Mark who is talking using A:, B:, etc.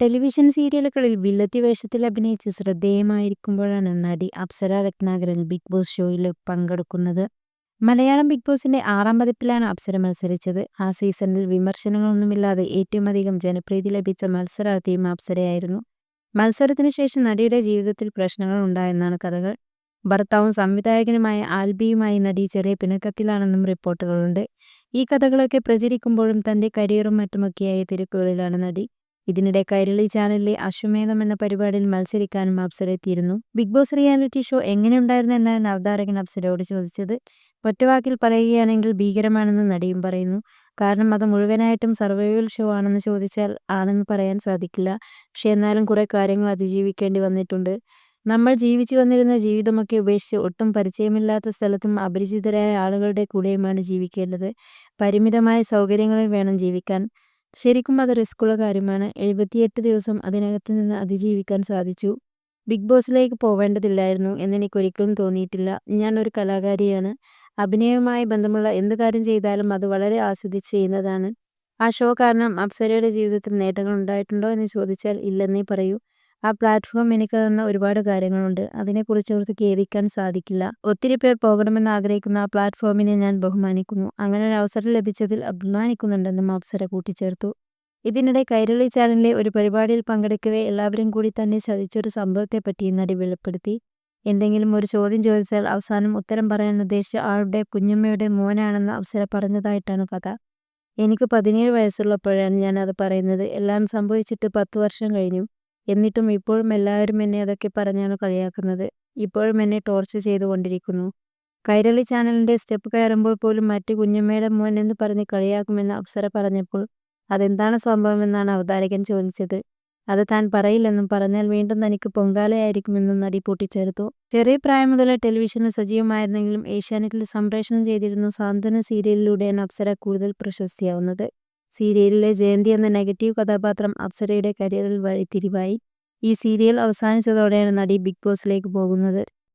A: Television സീരിയലുകളിൽ വില്ലത്തി വേഷത്തിൽ അഭിനയിച്ച് ശ്രദ്ധേയമായിരിക്കുമ്പോഴാണ് നടി അപ്സര രത്നാകരൻ ബിഗ് ബോസ് ഷോയിൽ പങ്കെടുക്കുന്നത്. മലയാളം ബിഗ് ബോസിന്റെ ആറാം പതിപ്പിലാണ് അപ്സര മത്സരിച്ചത്. ആ സീസണിൽ വിമർശനങ്ങളൊന്നുമില്ലാതെ ഏറ്റവും അധികം ജനപ്രീതി ലഭിച്ച മത്സരാർത്ഥിയും അപ്സരയായിരുന്നു. മത്സരത്തിന് ശേഷം നടിയുടെ ജീവിതത്തിൽ പ്രശ്നങ്ങൾ ഉണ്ടായെന്നാണ് കഥകൾ. ഭർത്താവും സംവിധായകനുമായ ആൽബിയുമായി നടി ചെറിയ പിണക്കത്തിലാണെന്നും റിപ്പോർട്ടുകളുണ്ട്. ഈ കഥകളൊക്കെ പ്രചരിക്കുമ്പോഴും തന്റെ കരിയറും മറ്റുമൊക്കെയായ തിരക്കുകളിലാണ് നടി. ഇതിനിടെ കൈരളി ചാനലിലെ അശ്വമേധം എന്ന പരിപാടിയിൽ മത്സരിക്കാനും അപ്സര എത്തിയിരുന്നു ബിഗ് ബോസ് റിയാലിറ്റി ഷോ എങ്ങനെയുണ്ടായിരുന്നു എന്നാണ് അവതാരകൻ അപ്സരയോട് ചോദിച്ചത്. ഒറ്റവാക്കിൽ പറയുകയാണെങ്കിൽ ഭീകരമാണെന്ന് നടിയും പറയുന്നു. കാരണം അത് മുഴുവനായിട്ടും സർവൈവൽ ഷോ ആണെന്ന് ചോദിച്ചാൽ ആണെന്ന് പറയാൻ സാധിക്കില്ല. പക്ഷെ എന്നാലും കുറെ കാര്യങ്ങൾ അതിജീവിക്കേണ്ടി വന്നിട്ടുണ്ട്. നമ്മൾ ജീവിച്ചു വന്നിരുന്ന ജീവിതമൊക്കെ ഉപേക്ഷിച്ച് ഒട്ടും പരിചയമില്ലാത്ത സ്ഥലത്തും അപരിചിതരായ ആളുകളുടെ കൂടെയുമാണ് ജീവിക്കേണ്ടത്. പരിമിതമായ സൗകര്യങ്ങളിൽ വേണം ജീവിക്കാൻ. ശരിക്കും അത് റിസ്ക്കുള്ള കാര്യമാണ്. എഴുപത്തിയെട്ട് ദിവസം അതിനകത്ത് നിന്ന് അതിജീവിക്കാൻ സാധിച്ചു. ബിഗ് ബോസിലേക്ക് പോവേണ്ടതില്ലായിരുന്നു എന്നെനിക്കൊരിക്കലും തോന്നിയിട്ടില്ല. ഞാൻ ഒരു കലാകാരിയാണ്. അഭിനയവുമായി ബന്ധമുള്ള എന്ത് കാര്യം ചെയ്താലും അത് വളരെ ആസ്വദിച്ച് ചെയ്യുന്നതാണ്. ആ ഷോ കാരണം അപ്സരയുടെ ജീവിതത്തിൽ നേട്ടങ്ങൾ ഉണ്ടായിട്ടുണ്ടോ എന്ന് ചോദിച്ചാൽ ഇല്ലെന്നേ പറയൂ. ആ പ്ലാറ്റ്ഫോം എനിക്ക് തന്ന ഒരുപാട് കാര്യങ്ങളുണ്ട്. അതിനെക്കുറിച്ച് അവർക്ക് ഖേദിക്കാൻ സാധിക്കില്ല. ഒത്തിരി പേർ പോകണമെന്ന് ആഗ്രഹിക്കുന്ന ആ പ്ലാറ്റ്ഫോമിനെ ഞാൻ ബഹുമാനിക്കുന്നു. അങ്ങനെ ഒരു അവസരം ലഭിച്ചതിൽ അഭിമാനിക്കുന്നുണ്ടെന്നും അപ്സര കൂട്ടിച്ചേർത്തു. ഇതിനിടെ കൈരളി ചാനലിലെ ഒരു പരിപാടിയിൽ പങ്കെടുക്കവേ എല്ലാവരും കൂടി തന്നെ ചതിച്ചൊരു സംഭവത്തെപ്പറ്റി നടി വെളിപ്പെടുത്തി. എന്തെങ്കിലും ഒരു ചോദ്യം ചോദിച്ചാൽ അവസാനം ഉത്തരം പറയാൻ ഉദ്ദേശിച്ച ആളുടെ കുഞ്ഞമ്മയുടെ മോനാണെന്ന് അപ്സര പറഞ്ഞതായിട്ടാണ് കഥ. എനിക്ക് പതിനേഴ് വയസ്സുള്ളപ്പോഴാണ് ഞാൻ അത് പറയുന്നത്. എല്ലാം സംഭവിച്ചിട്ട് പത്ത് വർഷം കഴിഞ്ഞു. എന്നിട്ടും ഇപ്പോഴും എല്ലാവരും എന്നെ അതൊക്കെ പറഞ്ഞാണ് കളിയാക്കുന്നത്. ഇപ്പോഴും എന്നെ ടോർച്ചർ ചെയ്തുകൊണ്ടിരിക്കുന്നു. കൈരളി ചാനലിന്റെ സ്റ്റെപ്പ് കയറുമ്പോൾ പോലും മറ്റു കുഞ്ഞമ്മയുടെ മോൻ എന്ന് പറഞ്ഞ് കളിയാക്കുമെന്ന് അപ്സര പറഞ്ഞപ്പോൾ അതെന്താണ് സംഭവമെന്നാണ് അവതാരകൻ ചോദിച്ചത്. അത് താൻ പറയില്ലെന്നും പറഞ്ഞാൽ വീണ്ടും തനിക്ക് പൊങ്കാലയായിരിക്കുമെന്നും നടി കൂട്ടിച്ചേർത്തു ചെറിയ പ്രായം മുതലേ ടെലിവിഷനിൽ സജീവമായിരുന്നെങ്കിലും ഏഷ്യാനെറ്റിൽ സംപ്രേഷണം ചെയ്തിരുന്ന സാന്ത്വന സീരിയലിലൂടെയാണ് അപ്സര കൂടുതൽ പ്രശസ്തിയാവുന്നത്. സീരിയലിലെ ജയന്തി എന്ന നെഗറ്റീവ് കഥാപാത്രം അപ്സരയുടെ കരിയറിൽ വഴിത്തിരിവായി ഈ സീരിയൽ അവസാനിച്ചതോടെയാണ് നടി ബിഗ് ബോസിലേക്ക് പോകുന്നത്.